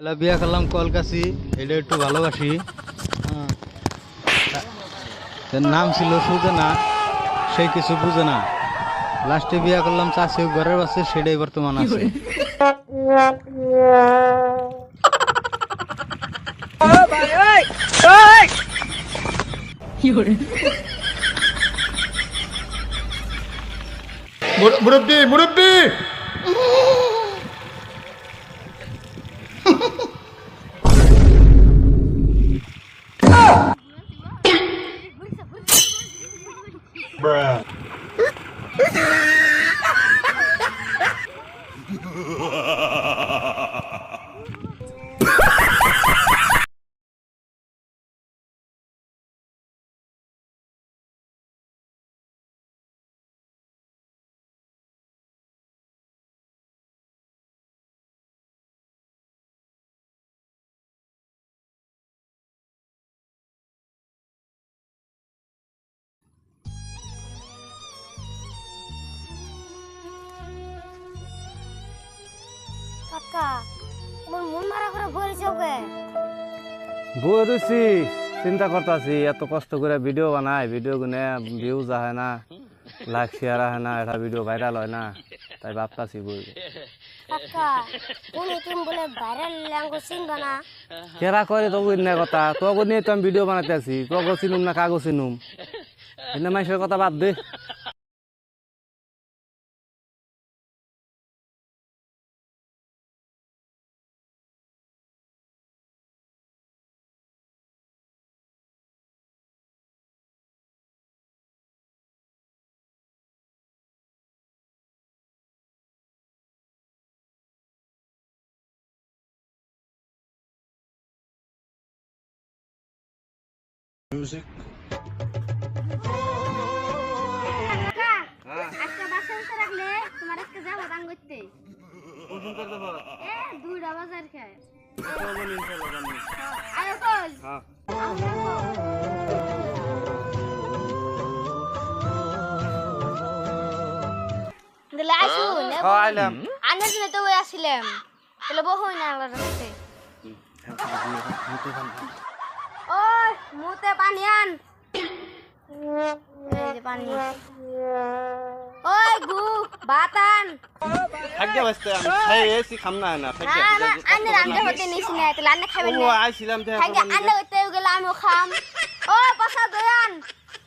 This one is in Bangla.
এলা বিয়া করলাম কলকাছি এটা একটু ভালোবাসি। হ্যাঁ। নাম ছিল সুজনা সেই কিছু বুঝে না। লাস্টে বিয়া করলাম চাষি ঘরের বাসে সেটাই বর্তমান আছে। মুর- মুরব্বি! মুরব্বি কাকা তোমার মন মারা করে ওকে। চিন্তা করতেছি এত কষ্ট করে ভিডিও বানাই ভিডিও গুনে ভিউজ আহে না লাইক শেয়ার আহে না এটা ভিডিও ভাইরাল হয় না তাই ভাবতাছি বই কাকা কোন বলে ভাইরাল ল্যাঙ্গো চিনবা না। কেরা করে তোকে ইন্না কথা তোকে নিয়ে তো আমি ভিডিও বানাতে আছি তোকে চিনুম না কাগজ চিনুম। এনে মানুষের কথা বাদ দে। কাকা আজকে বাসা বসে রাখলে তোমার আজকে যাব গান করতে এ দুইটা বাজার খায় আরে কল দিলে আসুন আইলাম আনার জন্য তো ওই তাহলে বহু না আল্লাহর কাছে ওই মুতে পানি আন। পানি। ওই গু বাতান আন। থাকতে আমি খাই এসি খাম না না খাগে না আন্নে রান্না হতে নিছি না তাহলে আন্নে খাবেন ও না আইছিলাম তে খাগে আন্নে হতে গেলে আমিও খাম। ও পাসা দয়ান